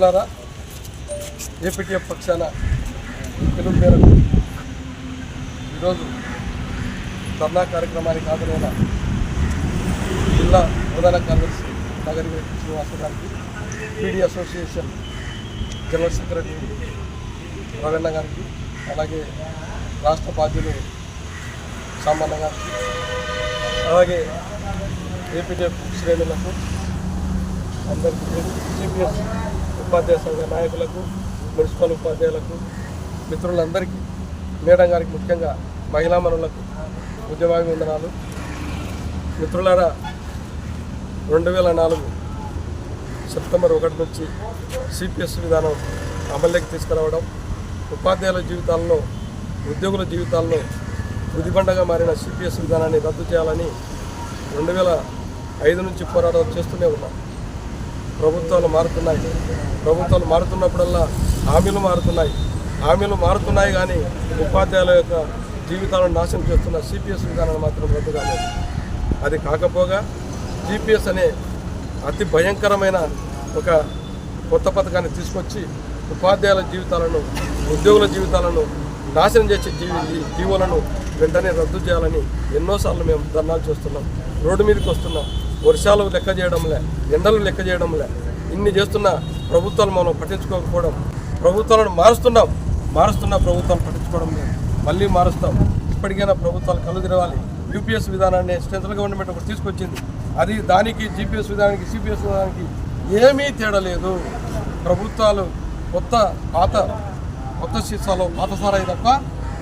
మిత్రులారా ఏపీటీఎఫ్ పక్షాన పిలుపు మేరకు ఈరోజు ధర్నా కార్యక్రమానికి హాజరైన జిల్లా ప్రధాన కార్యదర్శి నగరి శ్రీనివాస గారికి PD association general secretary Raveena గారికి అలాగే రాష్ట్ర బాధ్యులు సామాన్య గారికి అలాగే ఏపీటీఎఫ్ శ్రేణులకు అందరికీ సిపిఎస్ ఉపాధ్యాయ సంఘ నాయకులకు మున్సిపల్ ఉపాధ్యాయులకు మిత్రులందరికీ మేడం గారికి ముఖ్యంగా మహిళా మనులకు ఉద్యమాభివందనాలు మిత్రులారా రెండు వేల నాలుగు సెప్టెంబర్ ఒకటి నుంచి సిపిఎస్ విధానం అమల్లోకి తీసుకురావడం ఉపాధ్యాయుల జీవితాల్లో ఉద్యోగుల జీవితాల్లో ఉదిబండగా మారిన సిపిఎస్ విధానాన్ని రద్దు చేయాలని రెండు వేల ఐదు నుంచి పోరాటం చేస్తూనే ఉన్నాం. ప్రభుత్వాలు మారుతున్నాయి. ప్రభుత్వాలు మారుతున్నప్పుడల్లా హామీలు మారుతున్నాయి. హామీలు మారుతున్నాయి కానీ ఉపాధ్యాయుల యొక్క జీవితాలను నాశనం చేస్తున్న సిపిఎస్ విధానాన్ని మాత్రం రద్దు కాలేదు. అది కాకపోగా జీపీఎస్ అనే అతి భయంకరమైన ఒక కొత్త పథకాన్ని తీసుకొచ్చి ఉపాధ్యాయుల జీవితాలను ఉద్యోగుల జీవితాలను నాశనం చేసే జీవి జీవులను వెంటనే రద్దు చేయాలని ఎన్నోసార్లు మేము ధర్నాలు చేస్తున్నాం. రోడ్డు మీదకి వస్తున్నాం వర్షాలు లెక్క చేయడంలే ఎండలు లెక్క చేయడంలే. ఇన్ని చేస్తున్న ప్రభుత్వాలు మనం పట్టించుకోకపోవడం ప్రభుత్వాలను మారుస్తున్నాం. మారుస్తున్న ప్రభుత్వాలు పట్టించుకోవడం లేదు. మళ్ళీ మారుస్తాం. ఇప్పటికైనా ప్రభుత్వాలు కళ్ళు తెరవాలి. యూపీఎస్ విధానాన్ని సెంట్రల్ గవర్నమెంట్ ఒకటి తీసుకొచ్చింది. అది దానికి జీపీఎస్ విధానానికి సిపిఎస్ విధానానికి ఏమీ తేడా లేదు. ప్రభుత్వాలు కొత్త పాత కొత్త సీసాలో పాత సారాయి తప్ప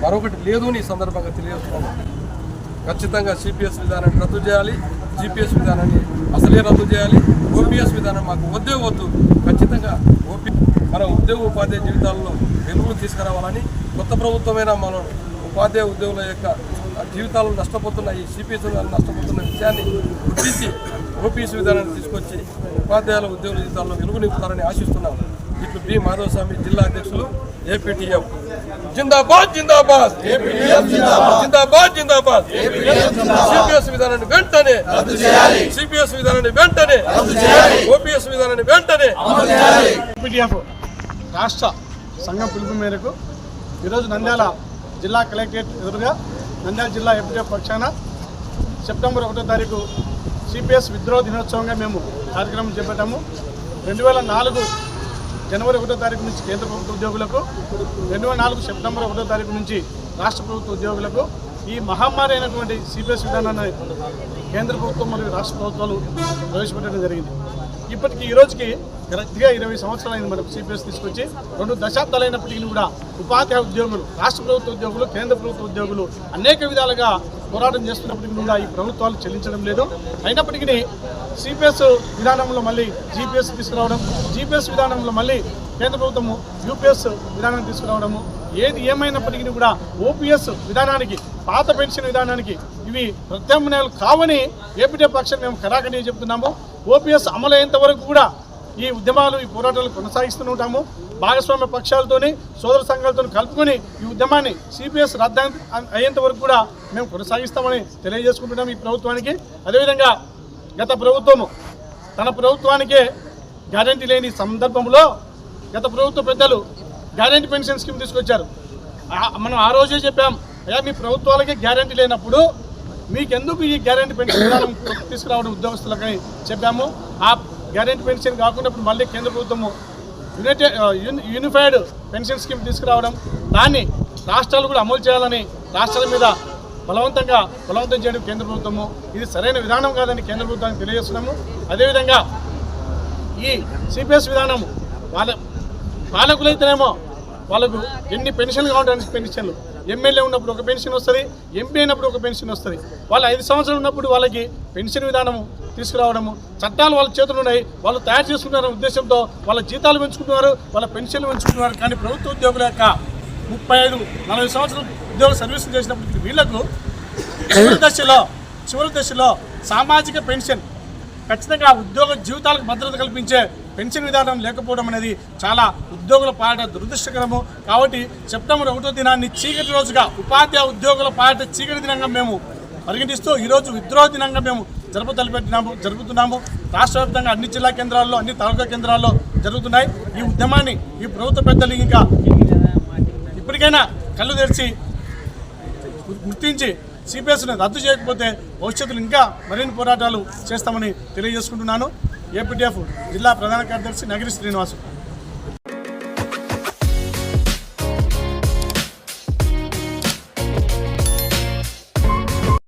మరొకటి లేదు అని ఈ సందర్భంగా తెలియజేస్తున్నాను. ఖచ్చితంగా సిపిఎస్ విధానాన్ని రద్దు చేయాలి. జీపీఎస్ విధానాన్ని అసలే రద్దు చేయాలి. ఓపీఎస్ విధానం మాకు ఉద్యోగ వద్దు. ఖచ్చితంగా ఓపీ మన ఉద్యోగ ఉపాధ్యాయ జీవితాల్లో వెలుగులు తీసుకురావాలని కొత్త ప్రభుత్వమైన మనం ఉపాధ్యాయ ఉద్యోగుల యొక్క జీవితాలను నష్టపోతున్న ఈ సిపిఎస్ విధానం నష్టపోతున్న విషయాన్ని గుర్తించి ఓపీఎస్ విధానాన్ని తీసుకొచ్చి ఉపాధ్యాయుల ఉద్యోగుల జీవితాల్లో వెలుగు నింపుతారని ఆశిస్తున్నాం. ఇట్లు బి మాధవస్వామి జిల్లా అధ్యక్షులు ఏపీటీఎఫ్ జిందాబాద్ జిందాబాద్. జిందాబాద్. జిందాబాద్ సిపిఎస్ విధానాన్ని వెంటనే సిపిఎస్ విధానాన్ని వెంటనే ఓపీఎస్ విధానాన్ని వెంటనే రాష్ట్ర సంఘం పిలుపు మేరకు ఈరోజు నంద్యాల జిల్లా కలెక్టరేట్ ఎదురుగా నంద్యాల జిల్లా ఎంపీటీఎఫ్ పక్షాన సెప్టెంబర్ ఒకటో తారీఖు సిపిఎస్ విద్రోహ దినోత్సవంగా మేము కార్యక్రమం చేపట్టాము. రెండు వేల నాలుగు జనవరి ఒకటో తారీఖు నుంచి కేంద్ర ప్రభుత్వ ఉద్యోగులకు రెండు వేల నాలుగు సెప్టెంబర్ ఒకటో తారీఖు నుంచి రాష్ట్ర ప్రభుత్వ ఉద్యోగులకు ఈ మహమ్మారి అయినటువంటి సిపిఎస్ విధానాన్ని కేంద్ర ప్రభుత్వం మరియు రాష్ట్ర ప్రభుత్వాలు ప్రవేశపెట్టడం జరిగింది. ఇప్పటికి ఈ రోజుకి కరెక్ట్గా ఇరవై సంవత్సరాలైంది అయింది మనకు సిపిఎస్ తీసుకొచ్చి రెండు దశాబ్దాలైనప్పటికీ కూడా ఉపాధ్యాయ ఉద్యోగులు రాష్ట్ర ప్రభుత్వ ఉద్యోగులు కేంద్ర ప్రభుత్వ ఉద్యోగులు అనేక విధాలుగా పోరాటం చేస్తున్నప్పటికీ కూడా ఈ ప్రభుత్వాలు చెల్లించడం లేదు. అయినప్పటికీ సిపిఎస్ విధానంలో మళ్ళీ జీపీఎస్ తీసుకురావడం జీపీఎస్ విధానంలో మళ్ళీ కేంద్ర ప్రభుత్వము యూపీఎస్ విధానం తీసుకురావడము ఏది ఏమైనప్పటికీ కూడా ఓపీఎస్ విధానానికి పాత పెన్షన్ విధానానికి ఇవి ప్రత్యామ్నాయాలు కావని ఏపీటీ పక్షం మేము కరాకని చెప్తున్నాము. ఓపీఎస్ అమలయ్యేంత వరకు కూడా ఈ ఉద్యమాలు ఈ పోరాటాలు కొనసాగిస్తూనే ఉంటాము. భాగస్వామ్య పక్షాలతోని సోదర సంఘాలతో కలుపుకొని ఈ ఉద్యమాన్ని సిపిఎస్ రద్దు అయ్యేంత వరకు కూడా మేము కొనసాగిస్తామని తెలియజేసుకుంటున్నాం ఈ ప్రభుత్వానికి. అదేవిధంగా గత ప్రభుత్వము తన ప్రభుత్వానికే గ్యారంటీ లేని సందర్భంలో గత ప్రభుత్వ పెద్దలు గ్యారంటీ పెన్షన్ స్కీమ్ తీసుకొచ్చారు. మనం ఆ రోజే చెప్పాం అయ్యా మీ ప్రభుత్వాలకే గ్యారంటీ లేనప్పుడు మీకెందుకు ఈ గ్యారంటీ పెన్షన్ విధానం తీసుకురావడం ఉద్యోగస్తులకని చెప్పాము? ఆ గ్యారంటీ పెన్షన్ కాకుండా ఇప్పుడు మళ్ళీ కేంద్ర ప్రభుత్వము united uni- unified pension scheme తీసుకురావడం దాన్ని రాష్ట్రాలు కూడా అమలు చేయాలని రాష్ట్రాల మీద బలవంతంగా బలవంతం చేయడం కేంద్ర ప్రభుత్వము. ఇది సరైన విధానం కాదని కేంద్ర ప్రభుత్వానికి తెలియజేస్తున్నాము. అదేవిధంగా ఈ సిపిఎస్ విధానం వాళ్ళ పాలకులైతేనేమో వాళ్ళకు ఎన్ని పెన్షన్లు కావడానికి పెన్షన్లు ఎమ్మెల్యే ఉన్నప్పుడు ఒక పెన్షన్ వస్తుంది ఎంపీ అయినప్పుడు ఒక పెన్షన్ వస్తుంది. వాళ్ళు ఐదు సంవత్సరాలు ఉన్నప్పుడు వాళ్ళకి పెన్షన్ విధానము తీసుకురావడము చట్టాలు వాళ్ళ చేతులు ఉన్నాయి వాళ్ళు తయారు చేసుకుంటున్న ఉద్దేశంతో వాళ్ళ జీతాలు పెంచుకుంటున్నారు వాళ్ళ పెన్షన్లు పెంచుకుంటున్నారు. కానీ ప్రభుత్వ ఉద్యోగుల యొక్క ముప్పై ఐదు నలభై సంవత్సరాలు ఉద్యోగ సర్వీసులు చేసినప్పుడు వీళ్ళకు చివరి దశలో చివరి దశలో సామాజిక పెన్షన్ ఖచ్చితంగా ఉద్యోగ జీవితాలకు భద్రత కల్పించే పెన్షన్ విధానం లేకపోవడం అనేది చాలా ఉద్యోగుల పాట దురదృష్టకరము. కాబట్టి సెప్టెంబర్ ఒకటో దినాన్ని చీకటి రోజుగా ఉపాధ్యాయ ఉద్యోగుల పాట చీకటి దినంగా మేము పరిగణిస్తూ ఈరోజు విద్రోహ దినంగా మేము జరుపు తలపెట్టినాము జరుపుతున్నాము. రాష్ట్ర వ్యాప్తంగా అన్ని జిల్లా కేంద్రాల్లో అన్ని తాలూకా కేంద్రాల్లో జరుగుతున్నాయి. ఈ ఉద్యమాన్ని ఈ ప్రభుత్వ పెద్దలు ఇంకా ఇప్పటికైనా కళ్ళు తెరిచి గుర్తించి సిపిఎస్ను రద్దు చేయకపోతే భవిష్యత్తులో ఇంకా మరిన్ని పోరాటాలు చేస్తామని తెలియజేసుకుంటున్నాను. ఏపీటీఎఫ్ జిల్లా ప్రధాన కార్యదర్శి నగిరి శ్రీనివాసు.